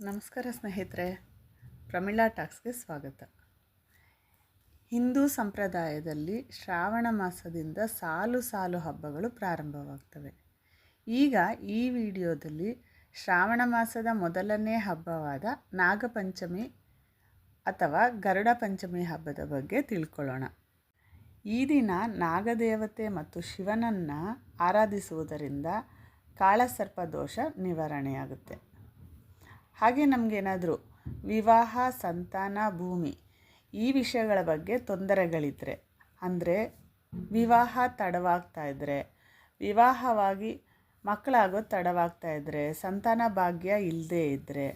ನಮಸ್ಕಾರ ಸ್ನೇಹಿತರೆ, ಪ್ರಮಿಳಾ ಟಾಕ್ಸ್ಗೆ ಸ್ವಾಗತ. ಹಿಂದೂ ಸಂಪ್ರದಾಯದಲ್ಲಿ ಶ್ರಾವಣ ಮಾಸದಿಂದ ಸಾಲು ಸಾಲು ಹಬ್ಬಗಳು ಪ್ರಾರಂಭವಾಗ್ತವೆ. ಈಗ ಈ ವಿಡಿಯೋದಲ್ಲಿ ಶ್ರಾವಣ ಮಾಸದ ಮೊದಲನೇ ಹಬ್ಬವಾದ ನಾಗಪಂಚಮಿ ಅಥವಾ ಗರುಡ ಪಂಚಮಿ ಹಬ್ಬದ ಬಗ್ಗೆ ತಿಳ್ಕೊಳ್ಳೋಣ. ಈ ದಿನ ನಾಗದೇವತೆ ಮತ್ತು ಶಿವನನ್ನು ಆರಾಧಿಸುವುದರಿಂದ ಕಾಳಸರ್ಪ ದೋಷ ನಿವಾರಣೆಯಾಗುತ್ತೆ. ಹಾಗೆ ನಮಗೇನಾದರೂ ವಿವಾಹ, ಸಂತಾನ, ಭೂಮಿ ಈ ವಿಷಯಗಳ ಬಗ್ಗೆ ತೊಂದರೆಗಳಿದ್ದರೆ ಅಂದರೆ ವಿವಾಹ ತಡವಾಗ್ತಾ ಇದ್ದರೆ ವಿವಾಹವಾಗಿ ಮಕ್ಕಳಾಗೋದು ತಡವಾಗ್ತಾ ಇದ್ದರೆ ಸಂತಾನ ಭಾಗ್ಯ ಇಲ್ಲದೇ ಇದ್ದರೆ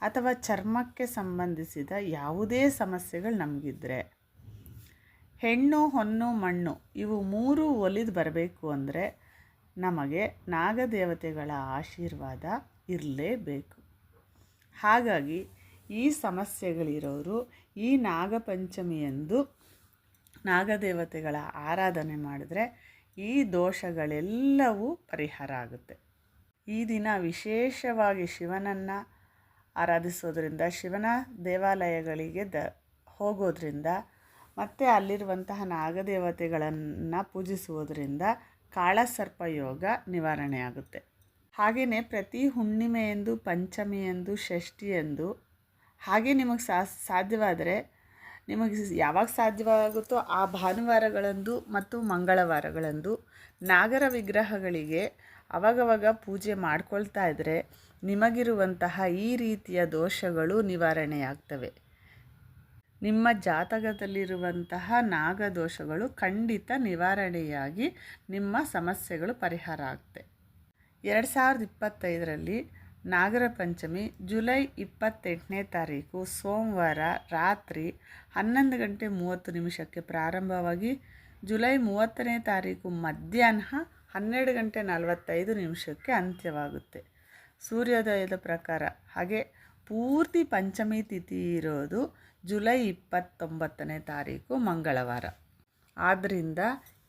ಅಥವಾ ಚರ್ಮಕ್ಕೆ ಸಂಬಂಧಿಸಿದ ಯಾವುದೇ ಸಮಸ್ಯೆಗಳು ನಮಗಿದ್ರೆ, ಹೆಣ್ಣು, ಹೊನ್ನು, ಮಣ್ಣು ಇವು ಮೂರು ಒಲಿದು ಬರಬೇಕು ಅಂದರೆ ನಮಗೆ ನಾಗದೇವತೆಗಳ ಆಶೀರ್ವಾದ ಇರಲೇಬೇಕು. ಹಾಗಾಗಿ ಈ ಸಮಸ್ಯೆಗಳಿರೋರು ಈ ನಾಗಪಂಚಮಿಯಂದು ನಾಗದೇವತೆಗಳ ಆರಾಧನೆ ಮಾಡಿದ್ರೆ ಈ ದೋಷಗಳೆಲ್ಲವೂ ಪರಿಹಾರ ಆಗುತ್ತೆ. ಈ ದಿನ ವಿಶೇಷವಾಗಿ ಶಿವನನ್ನು ಆರಾಧಿಸೋದ್ರಿಂದ, ಶಿವನ ದೇವಾಲಯಗಳಿಗೆ ದ, ಹೋಗೋದ್ರಿಂದ, ಮತ್ತು ಅಲ್ಲಿರುವಂತಹ ನಾಗದೇವತೆಗಳನ್ನು ಪೂಜಿಸುವುದರಿಂದ ಕಾಳಸರ್ಪ ಯೋಗ ನಿವಾರಣೆ ಆಗುತ್ತೆ. ಹಾಗೆಯೇ ಪ್ರತಿ ಹುಣ್ಣಿಮೆಯಂದು, ಪಂಚಮಿಯಂದು, ಷಷ್ಠಿಯಂದು ಹಾಗೆ ನಿಮಗೆ ಸಾಧ್ಯವಾದರೆ ನಿಮಗೆ ಯಾವಾಗ ಸಾಧ್ಯವಾಗುತ್ತೋ ಆ ಭಾನುವಾರಗಳಂದು ಮತ್ತು ಮಂಗಳವಾರಗಳಂದು ನಾಗರ ವಿಗ್ರಹಗಳಿಗೆ ಅವಾಗವಾಗ ಪೂಜೆ ಮಾಡ್ಕೊಳ್ತಾ ಇದ್ದರೆ ನಿಮಗಿರುವಂತಹ ಈ ರೀತಿಯ ದೋಷಗಳು ನಿವಾರಣೆಯಾಗ್ತವೆ. ನಿಮ್ಮ ಜಾತಕದಲ್ಲಿರುವಂತಹ ನಾಗದೋಷಗಳು ಖಂಡಿತ ನಿವಾರಣೆಯಾಗಿ ನಿಮ್ಮ ಸಮಸ್ಯೆಗಳು ಪರಿಹಾರ ಆಗುತ್ತೆ ಎರಡು ಸಾವಿರದ ಇಪ್ಪತ್ತೈದರಲ್ಲಿ ನಾಗರ ಪಂಚಮಿ ಜುಲೈ ಇಪ್ಪತ್ತೆಂಟನೇ ತಾರೀಕು ಸೋಮವಾರ ರಾತ್ರಿ ಹನ್ನೊಂದು ಗಂಟೆ ಮೂವತ್ತು ನಿಮಿಷಕ್ಕೆ ಪ್ರಾರಂಭವಾಗಿ ಜುಲೈ ಮೂವತ್ತನೇ ತಾರೀಕು ಮಧ್ಯಾಹ್ನ ಹನ್ನೆರಡು ಗಂಟೆ ನಲವತ್ತೈದು ನಿಮಿಷಕ್ಕೆ ಅಂತ್ಯವಾಗುತ್ತೆ. ಸೂರ್ಯೋದಯದ ಪ್ರಕಾರ, ಹಾಗೆ ಪೂರ್ತಿ ಪಂಚಮಿ ತಿಥಿ ಇರೋದು ಜುಲೈ ಇಪ್ಪತ್ತೊಂಬತ್ತನೇ ತಾರೀಕು ಮಂಗಳವಾರ. ಆದ್ದರಿಂದ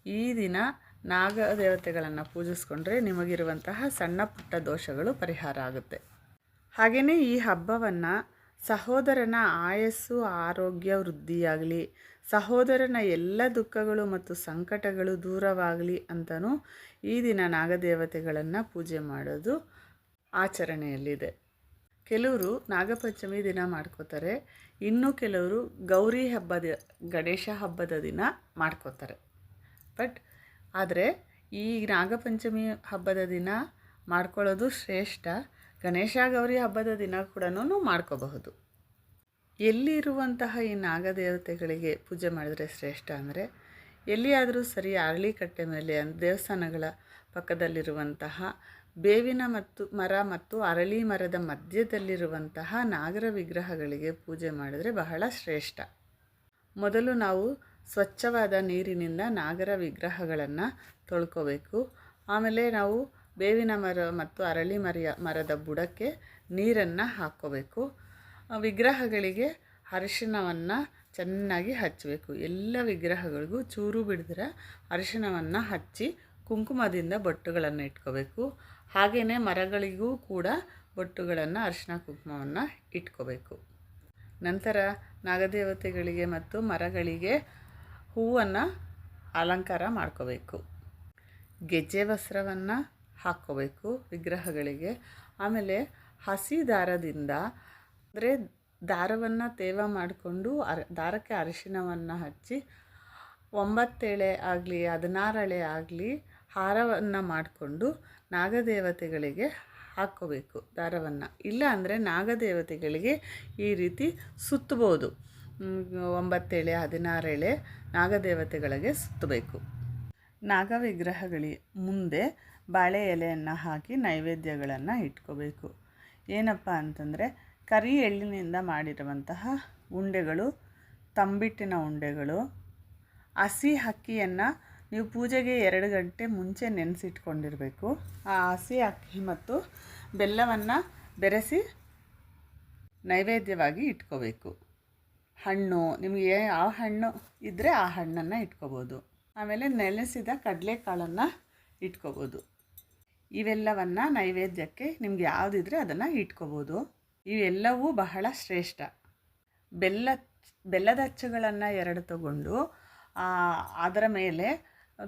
ಈ ದಿನ ನಾಗ ದೇವತೆಗಳನ್ನು ಪೂಜಿಸ್ಕೊಂಡ್ರೆ ನಿಮಗಿರುವಂತಹ ಸಣ್ಣ ಪುಟ್ಟ ದೋಷಗಳು ಪರಿಹಾರ ಆಗುತ್ತೆ. ಹಾಗೆಯೇ ಈ ಹಬ್ಬವನ್ನು ಸಹೋದರನ ಆಯಸ್ಸು, ಆರೋಗ್ಯ, ವೃದ್ಧಿಯಾಗಲಿ, ಸಹೋದರನ ಎಲ್ಲ ದುಃಖಗಳು ಮತ್ತು ಸಂಕಟಗಳು ದೂರವಾಗಲಿ ಅಂತಲೂ ಈ ದಿನ ನಾಗದೇವತೆಗಳನ್ನು ಪೂಜೆ ಮಾಡೋದು ಆಚರಣೆಯಲ್ಲಿದೆ. ಕೆಲವರು ನಾಗಪಂಚಮಿ ದಿನ ಮಾಡ್ಕೋತಾರೆ, ಇನ್ನು ಕೆಲವರು ಗೌರಿ ಹಬ್ಬದ, ಗಣೇಶ ಹಬ್ಬದ ದಿನ ಮಾಡ್ಕೋತಾರೆ. ಬಟ್ ಆದರೆ ಈ ನಾಗಪಂಚಮಿ ಹಬ್ಬದ ದಿನ ಮಾಡ್ಕೊಳ್ಳೋದು ಶ್ರೇಷ್ಠ. ಗಣೇಶ ಗೌರಿ ಹಬ್ಬದ ದಿನ ಕೂಡ ಮಾಡ್ಕೋಬಹುದು. ಎಲ್ಲಿರುವಂತಹ ಈ ನಾಗದೇವತೆಗಳಿಗೆ ಪೂಜೆ ಮಾಡಿದ್ರೆ ಶ್ರೇಷ್ಠ ಅಂದರೆ, ಎಲ್ಲಿಯಾದರೂ ಸರಿ ಅರಳಿಕಟ್ಟೆ ಮೇಲೆ ದೇವಸ್ಥಾನಗಳ ಪಕ್ಕದಲ್ಲಿರುವಂತಹ ಬೇವಿನ ಮತ್ತು ಮರ ಮತ್ತು ಅರಳಿ ಮರದ ಮಧ್ಯದಲ್ಲಿರುವಂತಹ ನಾಗರ ವಿಗ್ರಹಗಳಿಗೆ ಪೂಜೆ ಮಾಡಿದರೆ ಬಹಳ ಶ್ರೇಷ್ಠ. ಮೊದಲು ನಾವು ಸ್ವಚ್ಛವಾದ ನೀರಿನಿಂದ ನಾಗರ ವಿಗ್ರಹಗಳನ್ನು ತೊಳ್ಕೋಬೇಕು. ಆಮೇಲೆ ನಾವು ಬೇವಿನ ಮರ ಮತ್ತು ಅರಳಿ ಮರಿಯ ಮರದ ಬುಡಕ್ಕೆ ನೀರನ್ನು ಹಾಕ್ಕೋಬೇಕು. ವಿಗ್ರಹಗಳಿಗೆ ಅರಿಶಿಣವನ್ನು ಚೆನ್ನಾಗಿ ಹಚ್ಚಬೇಕು ಎಲ್ಲ ವಿಗ್ರಹಗಳಿಗೂ ಚೂರು ಬಿಡಿದ್ರೆ ಅರಿಶಿಣವನ್ನು ಹಚ್ಚಿ ಕುಂಕುಮದಿಂದ ಬೊಟ್ಟುಗಳನ್ನು ಇಟ್ಕೋಬೇಕು. ಹಾಗೆಯೇ ಮರಗಳಿಗೂ ಕೂಡ ಬೊಟ್ಟುಗಳನ್ನು ಅರಿಶಿನ ಕುಂಕುಮವನ್ನು ಇಟ್ಕೋಬೇಕು. ನಂತರ ನಾಗದೇವತೆಗಳಿಗೆ ಮತ್ತು ಮರಗಳಿಗೆ ಹೂವನ್ನು ಅಲಂಕಾರ ಮಾಡ್ಕೋಬೇಕು. ಗೆಜ್ಜೆ ವಸ್ತ್ರವನ್ನು ಹಾಕ್ಕೋಬೇಕು ವಿಗ್ರಹಗಳಿಗೆ. ಆಮೇಲೆ ಹಸಿ ದಾರದಿಂದ, ಅಂದರೆ ದಾರವನ್ನು ತೇವ ಮಾಡಿಕೊಂಡು ಅರ, ದಾರಕ್ಕೆ ಅರಿಶಿನವನ್ನು ಹಚ್ಚಿ, ಒಂಬತ್ತೇಳೆ ಆಗಲಿ, ಹದಿನಾರಳೆ ಆಗಲಿ ಹಾರವನ್ನು ಮಾಡಿಕೊಂಡು ನಾಗದೇವತೆಗಳಿಗೆ ಹಾಕ್ಕೋಬೇಕು ದಾರವನ್ನು. ಇಲ್ಲ ಅಂದರೆ ನಾಗದೇವತೆಗಳಿಗೆ ಈ ರೀತಿ ಸುತ್ತಬೋದು. ಒಂಬತ್ತೆಳೆ, ಹದಿನಾರೆಳೆ ನಾಗದೇವತೆಗಳಿಗೆ ಸುತ್ತಬೇಕು. ನಾಗ ವಿಗ್ರಹಗಳಿ ಮುಂದೆ ಬಾಳೆ ಎಲೆಯನ್ನು ಹಾಕಿ ನೈವೇದ್ಯಗಳನ್ನು ಇಟ್ಕೋಬೇಕು. ಏನಪ್ಪ ಅಂತಂದರೆ, ಕರಿ ಎಳ್ಳಿನಿಂದ ಮಾಡಿರುವಂತಹ ಉಂಡೆಗಳು, ತಂಬಿಟ್ಟಿನ ಉಂಡೆಗಳು, ಹಸಿ ಅಕ್ಕಿಯನ್ನು ನೀವು ಪೂಜೆಗೆ ಎರಡು ಗಂಟೆ ಮುಂಚೆ ನೆನೆಸಿಟ್ಕೊಂಡಿರಬೇಕು. ಆ ಹಸಿ ಅಕ್ಕಿ ಮತ್ತು ಬೆಲ್ಲವನ್ನು ಬೆರೆಸಿ ನೈವೇದ್ಯವಾಗಿ ಇಟ್ಕೋಬೇಕು. ಹಣ್ಣು, ನಿಮಗೆ ಯಾವ ಹಣ್ಣು ಇದ್ದರೆ ಆ ಹಣ್ಣನ್ನು ಇಟ್ಕೋಬೋದು. ಆಮೇಲೆ ನೆನೆಸಿದ ಕಡಲೆಕಾಳನ್ನು ಇಟ್ಕೋಬೋದು. ಇವೆಲ್ಲವನ್ನು ನೈವೇದ್ಯಕ್ಕೆ ನಿಮ್ಗೆ ಯಾವುದಿದ್ರೆ ಅದನ್ನು ಇಟ್ಕೋಬೋದು. ಇವೆಲ್ಲವೂ ಬಹಳ ಶ್ರೇಷ್ಠ. ಬೆಲ್ಲ, ಬೆಲ್ಲದ ಅಚ್ಚುಗಳನ್ನು ಎರಡು ತಗೊಂಡು ಅದರ ಮೇಲೆ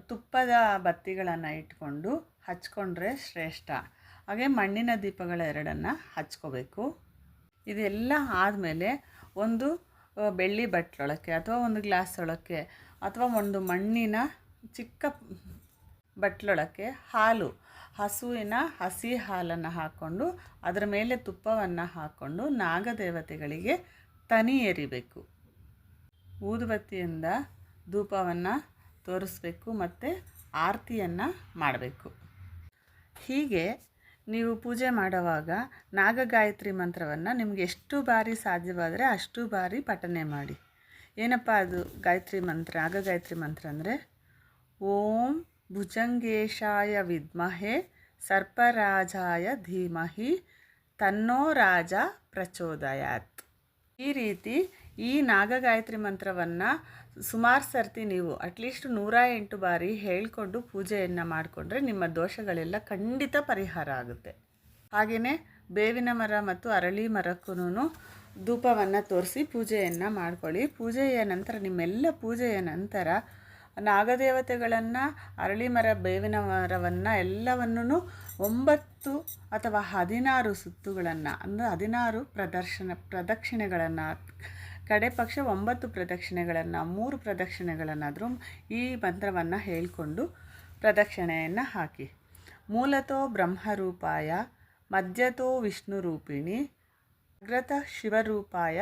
ತುಪ್ಪದ ಬತ್ತಿಗಳನ್ನು ಇಟ್ಕೊಂಡು ಹಚ್ಕೊಂಡ್ರೆ ಶ್ರೇಷ್ಠ. ಹಾಗೆ ಮಣ್ಣಿನ ದೀಪಗಳ ಎರಡನ್ನು ಹಚ್ಕೋಬೇಕು. ಇದೆಲ್ಲ ಆದಮೇಲೆ ಒಂದು ಬೆಳ್ಳಿ ಬಟ್ಲೊಳಕ್ಕೆ ಅಥವಾ ಒಂದು ಗ್ಲಾಸ್ ಒಳಕ್ಕೆ ಅಥವಾ ಒಂದು ಮಣ್ಣಿನ ಚಿಕ್ಕ ಬಟ್ಲೊಳಕ್ಕೆ ಹಾಲು, ಹಸುವಿನ ಹಸಿ ಹಾಲನ್ನು ಹಾಕ್ಕೊಂಡು ಅದರ ಮೇಲೆ ತುಪ್ಪವನ್ನು ಹಾಕ್ಕೊಂಡು ನಾಗದೇವತೆಗಳಿಗೆ ತನಿ ಎರಿಬೇಕು. ಊದುಬತ್ತಿಯಿಂದ ಧೂಪವನ್ನು ತೋರಿಸ್ಬೇಕು ಮತ್ತು ಆರತಿಯನ್ನು ಮಾಡಬೇಕು. ಹೀಗೆ ನೀವು ಪೂಜೆ ಮಾಡುವಾಗ ನಾಗಗಾಯತ್ರಿ ಮಂತ್ರವನ್ನು ನಿಮಗೆ ಎಷ್ಟು ಬಾರಿ ಸಾಧ್ಯವಾದರೆ ಅಷ್ಟು ಬಾರಿ ಪಠನೆ ಮಾಡಿ. ಏನಪ್ಪ ಅದು ಗಾಯತ್ರಿ ಮಂತ್ರ, ನಾಗಗಾಯತ್ರಿ ಮಂತ್ರ ಅಂದರೆ? ಓಂ ಭುಜಂಗೇಶಾಯ ವಿದ್ಮಹೆ ಸರ್ಪರಾಜಾಯ ಧೀಮಹಿ ತನ್ನೋ ರಾಜ ಪ್ರಚೋದಯಾತ್. ಈ ರೀತಿ ಈ ನಾಗಗಾಯತ್ರಿ ಮಂತ್ರವನ್ನು ಸುಮಾರು ಸರ್ತಿ ನೀವು ಅಟ್ಲೀಸ್ಟ್ ನೂರ ಎಂಟು ಬಾರಿ ಹೇಳಿಕೊಂಡು ಪೂಜೆಯನ್ನು ಮಾಡಿಕೊಂಡ್ರೆ ನಿಮ್ಮ ದೋಷಗಳೆಲ್ಲ ಖಂಡಿತ ಪರಿಹಾರ ಆಗುತ್ತೆ. ಹಾಗೆಯೇ ಬೇವಿನ ಮರ ಮತ್ತು ಅರಳಿ ಮರಕ್ಕೂ ಧೂಪವನ್ನು ತೋರಿಸಿ ಪೂಜೆಯನ್ನು ಮಾಡ್ಕೊಳ್ಳಿ. ಪೂಜೆಯ ನಂತರ ನಿಮ್ಮೆಲ್ಲ ಪೂಜೆಯ ನಂತರ ನಾಗದೇವತೆಗಳನ್ನು, ಅರಳಿ ಮರ, ಬೇವಿನ ಮರವನ್ನು ಎಲ್ಲವನ್ನೂ ಒಂಬತ್ತು ಅಥವಾ ಹದಿನಾರು ಸುತ್ತುಗಳನ್ನು, ಅಂದರೆ ಹದಿನಾರು ಪ್ರದರ್ಶನ ಪ್ರದಕ್ಷಿಣೆಗಳನ್ನು ಕಡೆ ಪಕ್ಷ ಒಂಬತ್ತು ಪ್ರದಕ್ಷಿಣೆಗಳನ್ನು, ಮೂರು ಪ್ರದಕ್ಷಿಣೆಗಳನ್ನಾದರೂ ಈ ಮಂತ್ರವನ್ನು ಹೇಳಿಕೊಂಡು ಪ್ರದಕ್ಷಿಣೆಯನ್ನು ಹಾಕಿ. ಮೂಲತೋ ಬ್ರಹ್ಮರೂಪಾಯ, ಮಧ್ಯತೋ ವಿಷ್ಣು ರೂಪಿಣಿ ಅಗ್ರತ ಶಿವರೂಪಾಯ,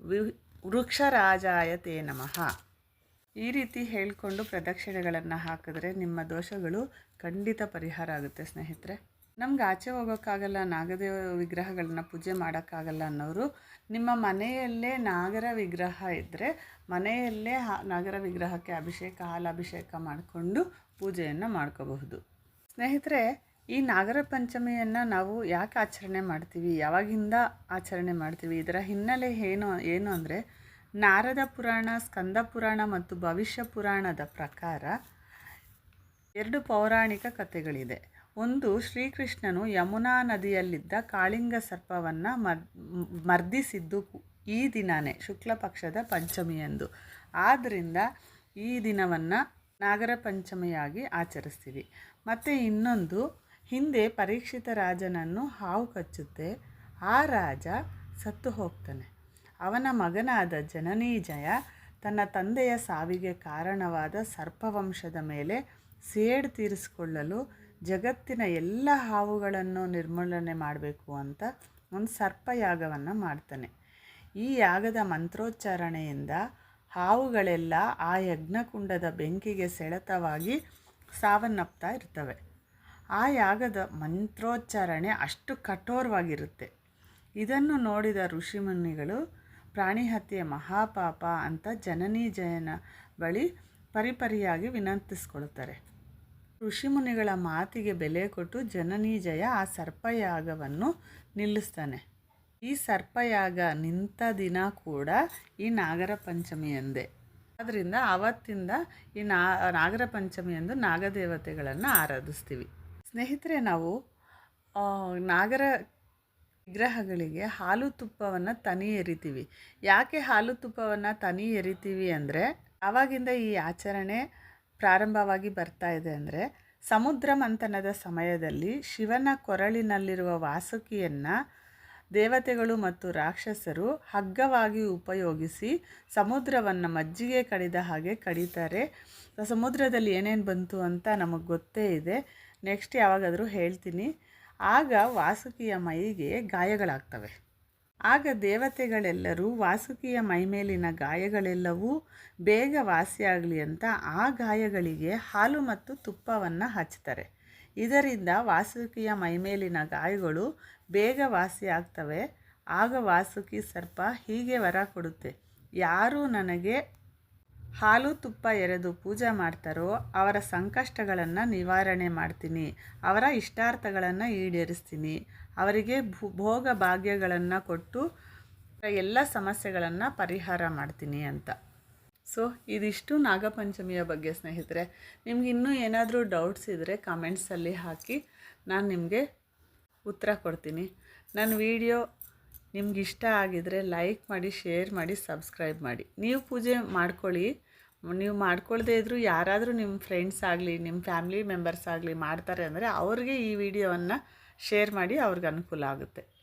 ವಿ, ವೃಕ್ಷರಾಜಾಯ ತೇ ನಮಃ. ಈ ರೀತಿ ಹೇಳಿಕೊಂಡು ಪ್ರದಕ್ಷಿಣೆಗಳನ್ನು ಹಾಕಿದ್ರೆ ನಿಮ್ಮ ದೋಷಗಳು ಖಂಡಿತ ಪರಿಹಾರ ಆಗುತ್ತೆ ಸ್ನೇಹಿತರೆ. ನಮ್ಗೆ ಆಚೆ ಹೋಗೋಕ್ಕಾಗಲ್ಲ, ನಾಗದೇವ ವಿಗ್ರಹಗಳನ್ನ ಪೂಜೆ ಮಾಡೋಕ್ಕಾಗಲ್ಲ ಅನ್ನೋರು, ನಿಮ್ಮ ಮನೆಯಲ್ಲೇ ನಾಗರ ವಿಗ್ರಹ ಇದ್ದರೆ ಮನೆಯಲ್ಲೇ ನಾಗರ ವಿಗ್ರಹಕ್ಕೆ ಅಭಿಷೇಕ ಹಾಲು ಅಭಿಷೇಕ ಮಾಡಿಕೊಂಡು ಪೂಜೆಯನ್ನು ಮಾಡ್ಕೋಬಹುದು. ಸ್ನೇಹಿತರೆ, ಈ ನಾಗರ ಪಂಚಮಿಯನ್ನು ನಾವು ಯಾಕೆ ಆಚರಣೆ ಮಾಡ್ತೀವಿ? ಯಾವಾಗಿಂದ ಆಚರಣೆ ಮಾಡ್ತೀವಿ? ಇದರ ಹಿನ್ನೆಲೆ ಏನು ಏನು ಅಂದರೆ, ನಾರದ ಪುರಾಣ, ಸ್ಕಂದ ಪುರಾಣ ಮತ್ತು ಭವಿಷ್ಯ ಪುರಾಣದ ಪ್ರಕಾರ ಎರಡು ಪೌರಾಣಿಕ ಕಥೆಗಳಿದೆ. ಒಂದು ಶ್ರೀಕೃಷ್ಣನು ಯಮುನಾ ನದಿಯಲ್ಲಿದ್ದ ಕಾಳಿಂಗ ಸರ್ಪವನ್ನು ಮರ್, ಮರ್ದಿಸಿದ್ದು ಈ ದಿನವೇ ಶುಕ್ಲ ಪಕ್ಷದ ಪಂಚಮಿಯಂದು. ಆದ್ದರಿಂದ ಈ ದಿನವನ್ನು ನಾಗರ ಪಂಚಮಿಯಾಗಿ ಆಚರಿಸ್ತೀವಿ. ಮತ್ತು ಇನ್ನೊಂದು, ಹಿಂದೆ ಪರೀಕ್ಷಿತ ರಾಜನನ್ನು ಹಾವು ಕಚ್ಚುತ್ತೆ, ಆ ರಾಜ ಸತ್ತು ಹೋಗ್ತಾನೆ. ಅವನ ಮಗನಾದ ಜನನೀಜಯ ತನ್ನ ತಂದೆಯ ಸಾವಿಗೆ ಕಾರಣವಾದ ಸರ್ಪವಂಶದ ಮೇಲೆ ಸೇಡು ತೀರಿಸಿಕೊಳ್ಳಲು ಜಗತ್ತಿನ ಎಲ್ಲ ಹಾವುಗಳನ್ನು ನಿರ್ಮೂಲನೆ ಮಾಡಬೇಕು ಅಂತ ಒಂದು ಸರ್ಪಯಾಗವನ್ನು ಮಾಡ್ತಾನೆ. ಈ ಯಾಗದ ಮಂತ್ರೋಚ್ಚಾರಣೆಯಿಂದ ಹಾವುಗಳೆಲ್ಲ ಆ ಯಜ್ಞಕುಂಡದ ಬೆಂಕಿಗೆ ಸೆಳೆತವಾಗಿ ಸಾವನ್ನಪ್ತಾ ಇರ್ತವೆ. ಆ ಯಾಗದ ಮಂತ್ರೋಚ್ಚಾರಣೆ ಅಷ್ಟು ಕಠೋರವಾಗಿರುತ್ತೆ. ಇದನ್ನು ನೋಡಿದ ಋಷಿಮುನಿಗಳು ಪ್ರಾಣಿ ಹತ್ಯೆ ಮಹಾಪಾಪ ಅಂತ ಜನನಿ ಜಯನ ಬಳಿ ಪರಿಪರಿಯಾಗಿ ವಿನಂತಿಸ್ಕೊಳ್ತಾರೆ. ಋಷಿಮುನಿಗಳ ಮಾತಿಗೆ ಬೆಲೆ ಕೊಟ್ಟು ಜನನೀಜಯ ಆ ಸರ್ಪಯಾಗವನ್ನು ನಿಲ್ಲಿಸ್ತಾನೆ. ಈ ಸರ್ಪಯಾಗ ನಿಂತ ದಿನ ಕೂಡ ಈ ನಾಗರ ಪಂಚಮಿ ಎಂದೇ. ಆದ್ದರಿಂದ ಆವತ್ತಿಂದ ಈ ನಾ, ನಾಗರ ಪಂಚಮಿಯಂದು ನಾಗದೇವತೆಗಳನ್ನು ಆರಾಧಿಸ್ತೀವಿ. ಸ್ನೇಹಿತರೆ, ನಾವು ನಾಗರ ವಿಗ್ರಹಗಳಿಗೆ ಹಾಲು ತುಪ್ಪವನ್ನು ತನಿ ಎರಿತೀವಿ. ಯಾಕೆ ಹಾಲು ತುಪ್ಪವನ್ನು ತನಿ ಎರಿತೀವಿ ಅಂದರೆ, ಆವಾಗಿಂದ ಈ ಆಚರಣೆ ಪ್ರಾರಂಭವಾಗಿ ಬರ್ತಾ ಇದೆ ಅಂದರೆ, ಸಮುದ್ರ ಮಂಥನದ ಸಮಯದಲ್ಲಿ ಶಿವನ ಕೊರಳಿನಲ್ಲಿರುವ ವಾಸುಕಿಯನ್ನು ದೇವತೆಗಳು ಮತ್ತು ರಾಕ್ಷಸರು ಹಗ್ಗವಾಗಿ ಉಪಯೋಗಿಸಿ ಸಮುದ್ರವನ್ನು ಮಜ್ಜಿಗೆ ಕಡಿದ ಹಾಗೆ ಕಡಿತಾರೆ. ಸಮುದ್ರದಲ್ಲಿ ಏನೇನು ಬಂತು ಅಂತ ನಮಗೆ ಗೊತ್ತೇ ಇದೆ. ನೆಕ್ಸ್ಟ್ ಯಾವಾಗಾದರೂ ಹೇಳ್ತೀನಿ. ಆಗ ವಾಸುಕಿಯ ಮೈಗೆ ಗಾಯಗಳಾಗ್ತವೆ. ಆಗ ದೇವತೆಗಳೆಲ್ಲರೂ ವಾಸುಕಿಯ ಮೈಮೇಲಿನ ಗಾಯಗಳೆಲ್ಲವೂ ಬೇಗ ವಾಸಿಯಾಗಲಿ ಅಂತ ಆ ಗಾಯಗಳಿಗೆ ಹಾಲು ಮತ್ತು ತುಪ್ಪವನ್ನು ಹಚ್ತಾರೆ. ಇದರಿಂದ ವಾಸುಕಿಯ ಮೈಮೇಲಿನ ಗಾಯಗಳು ಬೇಗ ವಾಸಿಯಾಗ್ತವೆ. ಆಗ ವಾಸುಕಿ ಸರ್ಪ ಹೀಗೆ ವರ ಕೊಡುತ್ತೆ. ಯಾರು ನನಗೆ ಹಾಲು ತುಪ್ಪ ಎರೆದು ಪೂಜೆ ಮಾಡ್ತಾರೋ ಅವರ ಸಂಕಷ್ಟಗಳನ್ನು ನಿವಾರಣೆ ಮಾಡ್ತೀನಿ. ಅವರ ಇಷ್ಟಾರ್ಥಗಳನ್ನು ಈಡೇರಿಸ್ತೀನಿ. ಅವರಿಗೆ ಭೋಗ ಭಾಗ್ಯಗಳನ್ನು ಕೊಟ್ಟು ಎಲ್ಲ ಸಮಸ್ಯೆಗಳನ್ನು ಪರಿಹಾರ ಮಾಡ್ತೀನಿ ಅಂತ. ಸೊ ಇದಿಷ್ಟು ನಾಗಪಂಚಮಿಯ ಬಗ್ಗೆ ಸ್ನೇಹಿತರೆ. ನಿಮ್ಗೆ ಇನ್ನೂ ಏನಾದರೂ ಡೌಟ್ಸ್ ಇದ್ದರೆ ಕಮೆಂಟ್ಸಲ್ಲಿ ಹಾಕಿ ನಾನು ನಿಮಗೆ ಉತ್ತರ ಕೊಡ್ತೀನಿ. ನನ್ನ ವಿಡಿಯೋ ನಿಮ್ಗೆ ಇಷ್ಟ ಆಗಿದರೆ ಲೈಕ್ ಮಾಡಿ ಶೇರ್ ಮಾಡಿ ಸಬ್ಸ್ಕ್ರೈಬ್ ಮಾಡಿ. ನೀವು ಪೂಜೆ ಮಾಡ್ಕೊಳ್ಳಿ. ನೀವು ಮಾಡ್ಕೊಳ್ಳದೇ ಇದ್ದರೂ ಯಾರಾದರೂ ನಿಮ್ಮ ಫ್ರೆಂಡ್ಸ್ ಆಗಲಿ ನಿಮ್ಮ ಫ್ಯಾಮಿಲಿ ಮೆಂಬರ್ಸ್ ಆಗಲಿ ಮಾಡ್ತಾರೆ ಅಂದರೆ ಅವ್ರಿಗೆ ಈ ವಿಡಿಯೋವನ್ನು ಶೇರ್ ಮಾಡಿ ಅವ್ರಿಗೆ ಅನುಕೂಲ ಆಗುತ್ತೆ.